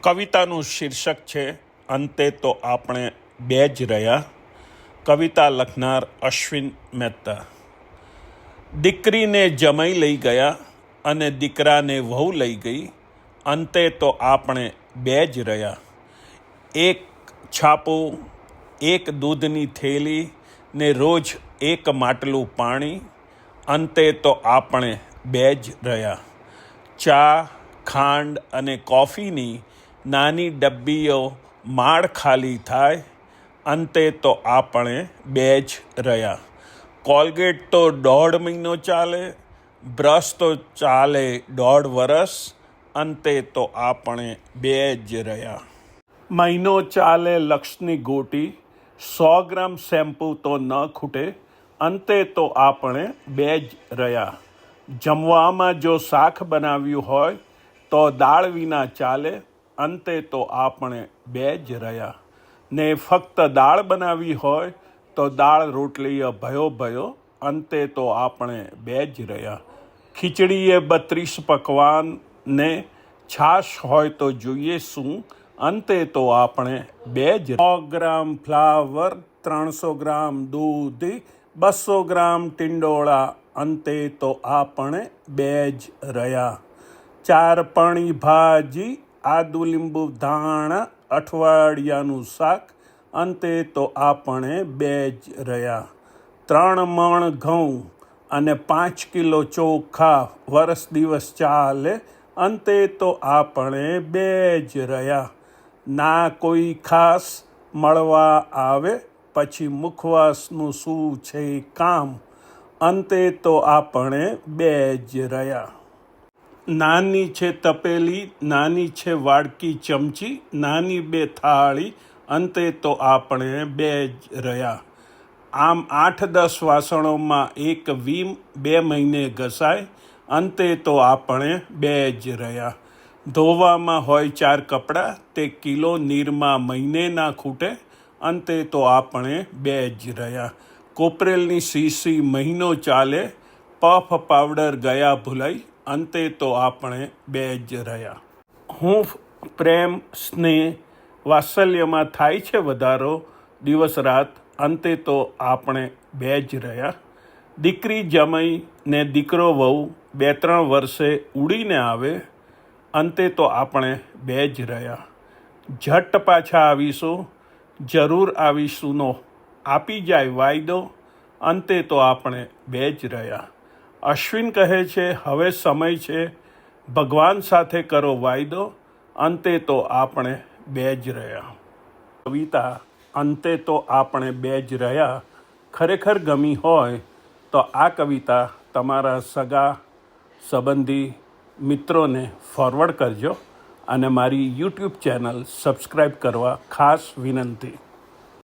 કવિતાનું શીર્ષક છે, અંતે તો આપણે બે જ રહ્યા. કવિતા લખનાર અશ્વિન મહેતા. દીકરીને જમાઈ લઈ ગયા અને દીકરાને વહુ લઈ ગઈ. અંતે તો આપણે બે જ રહ્યા. એક છાપું, એક દૂધની થેલી ને રોજ એક માટલું પાણી. અંતે તો આપણે બે જ રહ્યા. ચા, ખાંડ અને કોફીની નાની ડબ્બીઓ માળ ખાલી થાય, અંતે તો આપણે બે જ રહ્યા. કોલગેટ તો દોઢ મહિનો ચાલે, બ્રશ તો ચાલે દોઢ વરસ, અંતે તો આપણે બે જ રહ્યા. મહિનો ચાલે લક્ષની ગોટી, સો ગ્રામ શેમ્પૂ તો ન ખૂટે, અંતે તો આપણે બે જ રહ્યા. જમવામાં જો શાક બનાવ્યું હોય, તો દાળ વિના ચાલે અંતે તો આપણે બે જ રહ્યા. ને ફક્ત દાળ બનાવી હોય તો દાળ રોટલીએ ભયો ભયો, અંતે તો આપણે બે જ રહ્યા. ખીચડીએ બત્રીસ પકવાન ને છાશ હોય તો જોઈએ શું? અંતે તો આપણે બે જ સો ગ્રામ ફ્લાવર, ત્રણસો ગ્રામ દૂધ, બસો ગ્રામ ટિંડોળા, અંતે તો આપણે બે જ રહ્યા. ચાર પાણી ભાજી આદુ લીંબુ ધાણા, અઠવાડિયાનું શાક, અંતે તો આપણે બે જ રહ્યા. ત્રણ મણ ઘઉં અને પાંચ કિલો ચોખા વરસ દિવસ ચાલે, અંતે તો આપણે બે જ રહ્યા. ના કોઈ ખાસ મળવા આવે, પછી મુખવાસનું શું છે કામ, અંતે તો આપણે બે જ રહ્યા. નાની છે તપેલી, નાની છે વાડકી ચમચી, નાની બે થાળી, અંતે તો આપણે બે જ રહ્યા. આમ આઠ દસ વાસણોમાં એક વીમ બે મહિને ઘસાય, અંતે તો આપણે બે જ રહ્યા. ધોવામાં હોય ચાર કપડાં, તે કિલો નીરમાં મહિને ના ખૂટે, અંતે તો આપણે બે જ રહ્યા. કોપરેલની સીસી મહિનો ચાલે, પફ પાવડર ગયા ભૂલાઈ અંતે તો આપણે બે જ રહ્યા. હું પ્રેમ, સ્નેહ વાત્સલ્યમાં થાય છે વધારો, દિવસ રાત અંતે તો આપણે બે જ રહ્યા. દીકરી જમાઈ ને દીકરો વહુ બે ત્રણ વર્ષે ઉડીને આવે, અંતે તો આપણે બે જ રહ્યા. ઝટ પાછા આવીશું, જરૂર આવીશુંનો આપી જાય વાયદો, અંતે તો આપણે બે જ રહ્યા. અશ્વિન કહે છે, હવે સમય છે. ભગવાન સાથે કરો વાયદો. અંતે તો આપણે બે જ રહ્યા. કવિતા, અંતે તો આપણે બે જ રહ્યા. ખરેખર ગમી હોય તો આ કવિતા તમારા સગા સંબંધી મિત્રોને ફોરવર્ડ કરજો અને મારી યુટ્યુબ ચેનલ સબસ્ક્રાઈબ કરવા ખાસ વિનંતી.